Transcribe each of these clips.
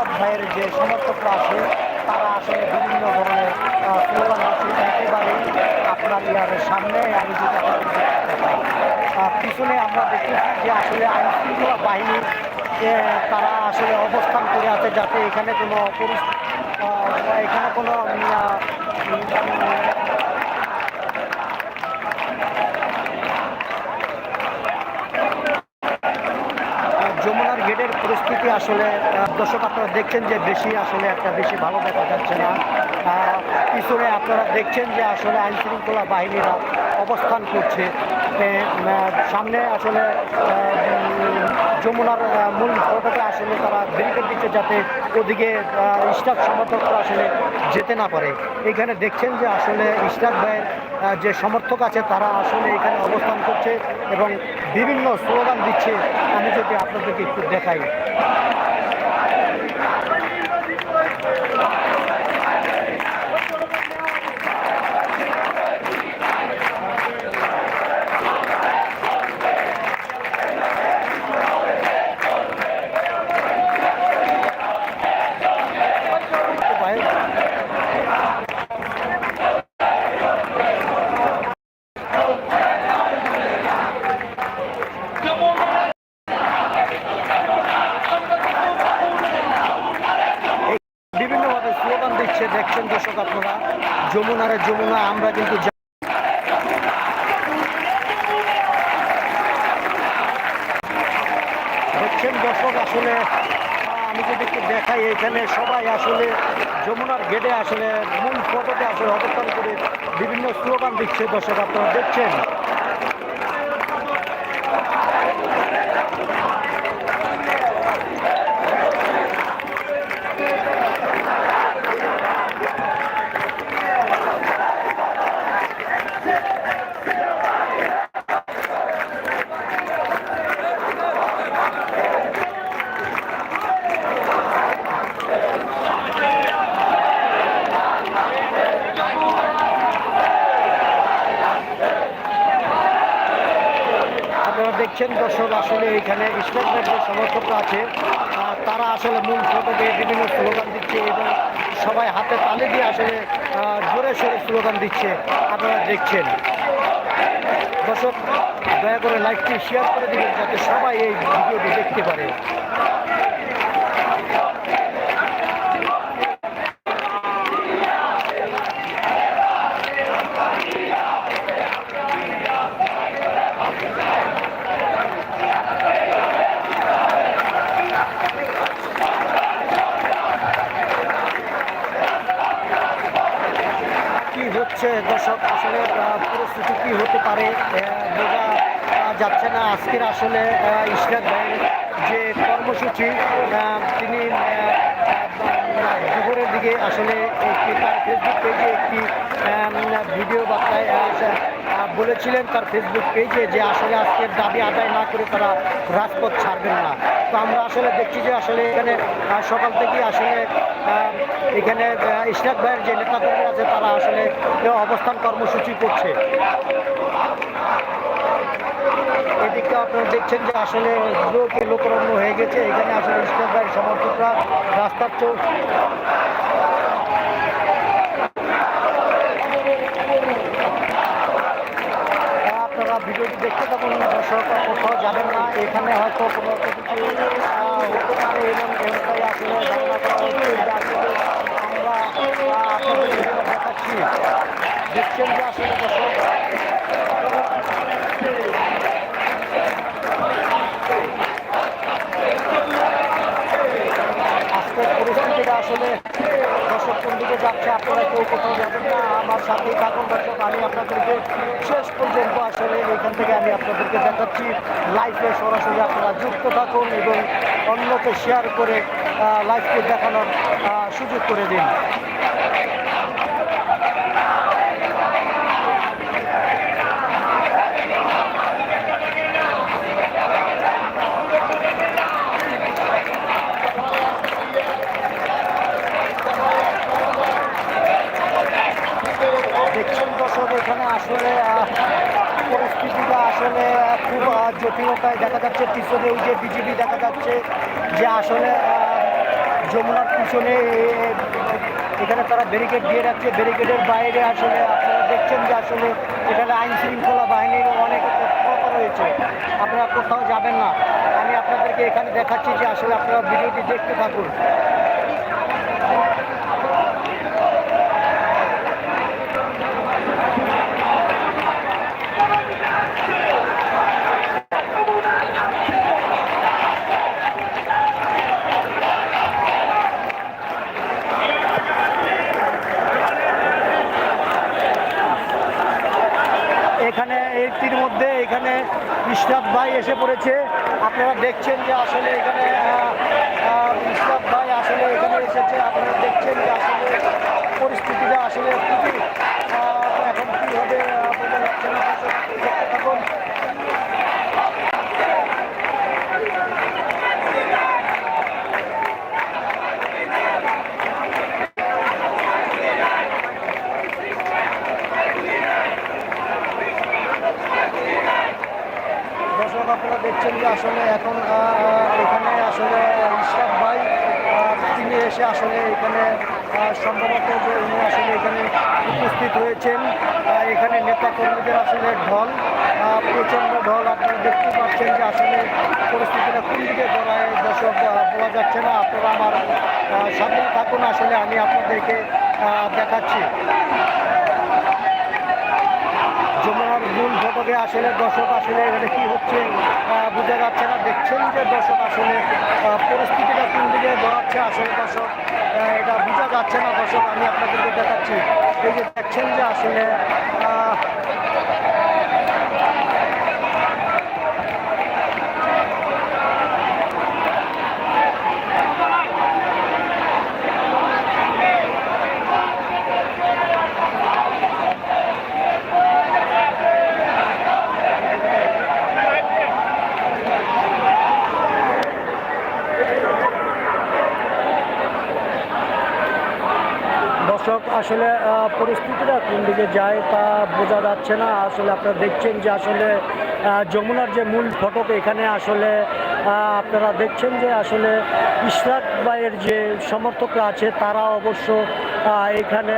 ইসলাম ভাইয়ের যে সমর্থকরা আছে, তারা আসলে বিভিন্ন ধরনের স্লোগান দিচ্ছে একেবারেই আপনার ইয়ার সামনে আমি পিছনে আমরা দেখতেছি যে আসলে আইন শৃঙ্খলা বাহিনী তারা আসলে অবস্থান করে আছে যাতে এখানে কোনো এখানে কোনো আসলে দর্শক আপনারা দেখছেন যে বেশি আসলে একটা বেশি ভালো দেখা যাচ্ছে না। পিছনে আপনারা দেখছেন যে আসলে আইন শৃঙ্খলা বাহিনীরা অবস্থান করছে। সামনে আসলে যমুনার মূল ফটকে আসলে তারা ব্যারিকেড দিচ্ছে যাতে ওদিকে স্টাফ সমর্থকরা আসলে যেতে না পারে। এখানে দেখছেন যে আসলে স্টাফ ভাইয়ের যে সমর্থক আছে তারা আসলে এখানে অবস্থান করছে এবং বিভিন্ন স্লোগান দিচ্ছে। আমি যদি আপনাদেরকে একটু দেখাই। আসলে আমি যদি একটু দেখাই এখানে সবাই আসলে যমুনার গেটে আসলে মূল ফটোতে আসলে অবস্থান করে বিভিন্ন স্লোগান দিচ্ছে দর্শক, আপনারা দেখছেন আপনারা দেখছেন দর্শক, আসলে এখানে ইসলাম ব্যাংকের সমর্থকরা আছে। তারা আসলে মূল ফটোতে বিভিন্ন স্লোগান দিচ্ছে এবং সবাই হাতে তালে দিয়ে আসলে জোরে সোরে স্লোগান দিচ্ছে। আপনারা দেখছেন। দর্শক, দয়া করে লাইকটি শেয়ার করে দিবেন যাতে সবাই এই ভিডিওটি দেখতে পারে কি হচ্ছে, দর্শক, আসলে পরিস্থিতি কি হতে পারে বোঝা যাচ্ছে না। আজকের আসলে ইশরাক ভাইয়ের যে কর্মসূচি তিনি দুপুরের দিকে আসলে একটি তার ফেসবুক পেজে একটি ভিডিও বার্তায় বলেছিলেন তার ফেসবুক পেজে যে আসলে আজকের দাবি আদায় না করে তারা রাজপথ ছাড়বেন না। তো আমরা আসলে দেখছি যে আসলে এখানে সকাল থেকে আসলে এখানে ইশরাক ভাইয়ের যে নেতাকর্মী আছে, তারা আসলে অবস্থান কর্মসূচি করছে। এদিকে আপনারা দেখছেন যে আসলে লোকে লোকরণ্য হয়ে গেছে। এখানে আসলে ইসলাম ভাইয়ের সমর্থকরা রাস্তার আপনারা ভিডিওটি দেখতে থাকুন, দর্শক কোথাও যাবেন না। এখানে হয়তো কোনো হতে পারে আমরা দেখছেন যে আসলে আজকের পরিস্থিতিটা আসলে দর্শক কোন দিকে যাচ্ছে, আপনারা কেউ কোথাও যাবেন না। আমার সাথেই থাকুন আমি আপনাদেরকে শেষ পর্যন্ত আসলে এখান থেকে আমি আপনাদেরকে দেখাচ্ছি। লাইভে সরাসরি আপনারা যুক্ত থাকুন এবং অন্যকে শেয়ার করে লাইভকে দেখানোর সুযোগ করে দিন। দেখছেন দর্শক, এখানে আসলে পরিস্থিতিটা আসলে খুব জটিলতায় দেখা যাচ্ছে। পিছনে ওই যে বিজেপি দেখা যাচ্ছে যে আসলে যমুনার পিছনে এখানে তারা ব্যারিকেড দিয়ে রাখছে। ব্যারিকেডের বাইরে আসলে আপনারা দেখছেন যে আসলে এখানে আইন শৃঙ্খলা বাহিনীর অনেক রয়েছে। আপনারা কোথাও যাবেন না। আমি আপনাদেরকে এখানে দেখাচ্ছি যে আসলে আপনারা ভিডিওটি দেখতে থাকুন এখানে এইটির মধ্যে এখানে ইশরাফ ভাই এসে পড়েছে আপনারা দেখছেন যে আসলে এখানে আহ, আহ, ইশরাফ ভাই আসলে এখানে এসেছে আপনারা দেখছেন যে আসলে পরিস্থিতিটা আসলে খুবই আহ, এখন কী হবে আহ, বোঝা যাচ্ছে না এখন দর্শক আপনারা দেখছেন যে আসলে এখন আহ, আহ, এখানে আসলে ইশরাফ ভাই আহ, তিনি এসে আসলে এখানে আহ, সম্ভবত যে উনি আসলে এখানে উপস্থিত হয়েছেন আহ, এখানে কর্মীদের আসলে ঢল প্রচণ্ড ঢল, আপনারা দেখতে পাচ্ছেন যে আসলে পরিস্থিতিটা কোন দিকে গড়ায়, দর্শক বলা যাচ্ছে না। আপনারা আমার সামনে থাকুন, আসলে আমি আপনাদেরকে দেখাচ্ছি। যমুনার মূল ফটকে আসলে দর্শক আসলে এখানে কি হচ্ছে বোঝা যাচ্ছে না। দেখছেন যে দর্শক আসলে পরিস্থিতিটা কোন দিকে গড়াচ্ছে আসলে দর্শক এটা বোঝা যাচ্ছে না। দর্শক, আমি আপনাদেরকে দেখাচ্ছি। এই যে দেখছেন যে আসলে আহ, দর্শক আসলে আহ, পরিস্থিতিটা কোন দিকে যায় তা বোঝা যাচ্ছে না। আসলে আপনারা দেখছেন যে আসলে যমুনার যে মূল ফটক এখানে আসলে আপনারা দেখছেন যে আসলে ইশরাক ভাইয়ের যে সমর্থকরা আছে, তারা অবশ্য এখানে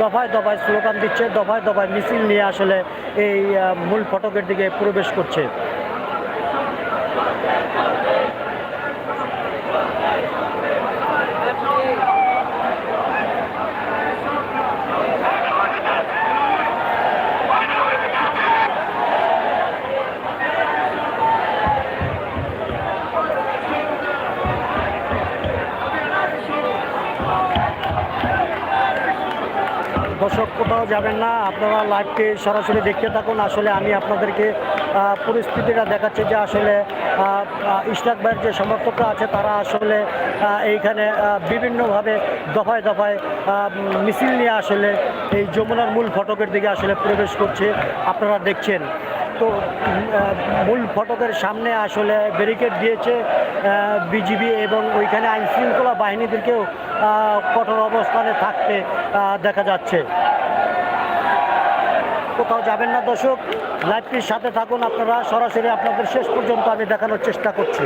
দফায় দফায় স্লোগান দিচ্ছে, দফায় দফায় মিছিল নিয়ে আসলে এই মূল ফটকের দিকে প্রবেশ করছে। দর্শক কোথাও যাবেন না আপনারা লাইভকে সরাসরি দেখতে থাকুন। আসলে আমি আপনাদেরকে পরিস্থিতিটা দেখাচ্ছি যে আসলে আহ, ভাইয়ের যে সমর্থকরা আছে তারা আসলে এইখানে বিভিন্নভাবে দফায় দফায় মিছিল নিয়ে আসলে এই যমুনার মূল ফটকের দিকে আসলে প্রবেশ করছে। আপনারা দেখছেন। তো মূল ফটকের সামনে আসলে ব্যারিকেড দিয়েছে বিজিবি এবং ওইখানে আইন শৃঙ্খলা বাহিনীদেরকেও কঠোর অবস্থানে থাকতে দেখা যাচ্ছে। কোথাও যাবেন না দর্শক লাইভটির সাথে থাকুন আপনারা। সরাসরি আপনাদের শেষ পর্যন্ত আমি দেখানোর চেষ্টা করছি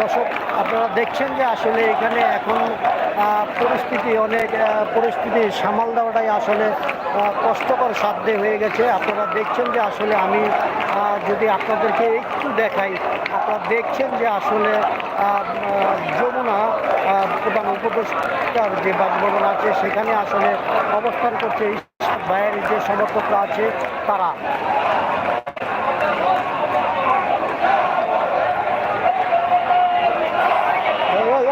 দর্শক আপনারা দেখছেন যে আসলে এখানে এখন পরিস্থিতি অনেক পরিস্থিতি সামাল দেওয়াটাই আসলে কষ্টকর সাধ্যে হয়ে গেছে। আপনারা দেখছেন যে আসলে আমি যদি আপনাদেরকে একটু দেখাই, আপনারা দেখছেন যে আসলে যমুনা প্রধান উপদেষ্টার যে বাসভবন আছে, সেখানে আসলে অবস্থান করছে ভাইয়ের যে সমর্থকরা আছে, তারা এই, এই, এই, এই, বন্ধ করে দাও।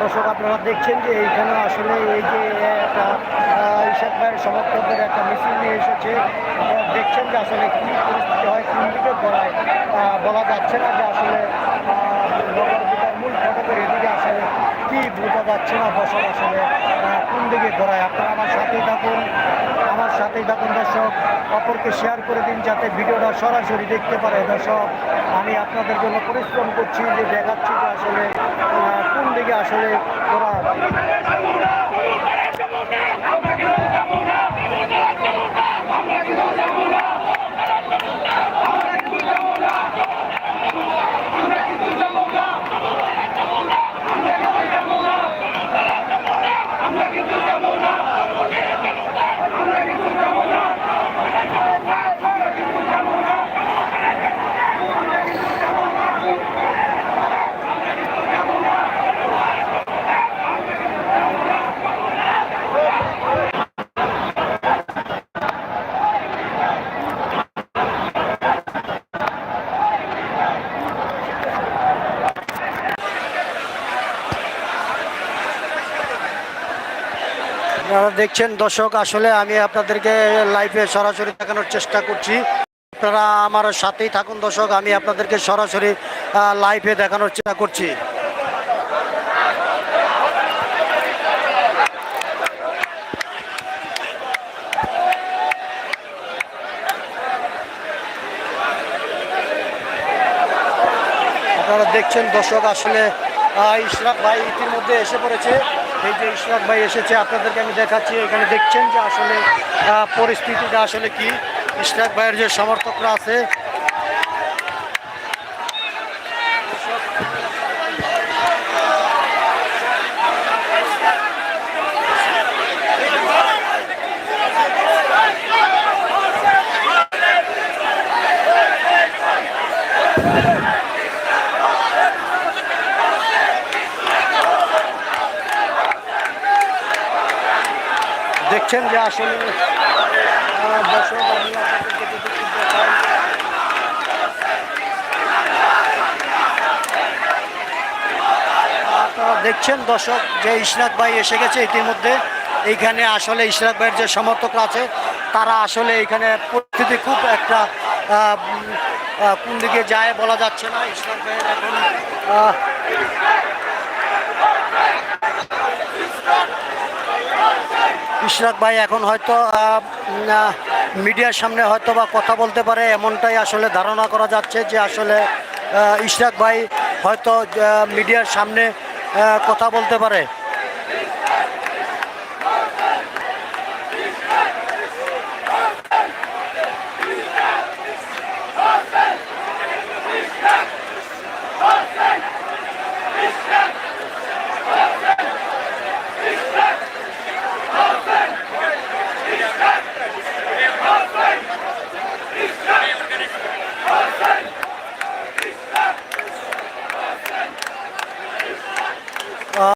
দর্শক, আপনারা দেখছেন যে এইখানে আসলে এই যে একটা ইশাক ভাইয়ের সমর্থকদের একটা মিছিল নিয়ে এসেছে। দেখছেন যে আসলে কী পরিস্থিতি হয় কোন দিকে গড়ায় বলা যাচ্ছে না যে আসলে আহ, নগর বিকার মূল ফটকের এদিকে আসলে কি বোঝা যাচ্ছে না দর্শক আসলে কোন দিকে গড়ায়। আপনারা আমার সাথেই থাকুন আমার সাথেই থাকুন দর্শক। অপরকে শেয়ার করে দিন যাতে ভিডিওটা সরাসরি দেখতে পারে। দর্শক আমি আপনাদের জন্য পরিশ্রম করছি যে দেখাচ্ছি যে আসলে কোন দিকে আসলে ওরা দেখছেন দর্শক, আসলে আমি আপনাদেরকে লাইভে সরাসরি দেখানোর চেষ্টা করছি। আপনারা আমার সাথেই থাকুন দর্শক, আমি আপনাদেরকে সরাসরি লাইভে দেখানোর চেষ্টা করছি। আপনারা দেখছেন দর্শক, আসলে ইশরাক ভাই ইতিমধ্যে এসে পড়েছে। এই যে ইশরাক ভাই এসেছে, আপনাদেরকে আমি দেখাচ্ছি, এখানে দেখছেন যে আসলে পরিস্থিতিটা আসলে কি? ইশরাক ভাইয়ের যে সমর্থকরা আছে দেখছেন যে আসলে দেখছেন দর্শক, যে ইশরাক ভাই এসে গেছে ইতিমধ্যে। এইখানে আসলে ইশরাক ভাইয়ের যে সমর্থকরা আছে, তারা আসলে এখানে পরিস্থিতি খুব একটা কোন দিকে যায় বলা যাচ্ছে না। ইশরাক ভাইয়ের এখন ইশরাক ভাই, এখন হয়তো মিডিয়ার সামনে হয়তো বা কথা বলতে পারে, এমনটাই আসলে ধারণা করা যাচ্ছে যে আসলে ইশরাক ভাই হয়তো মিডিয়ার সামনে কথা বলতে পারে।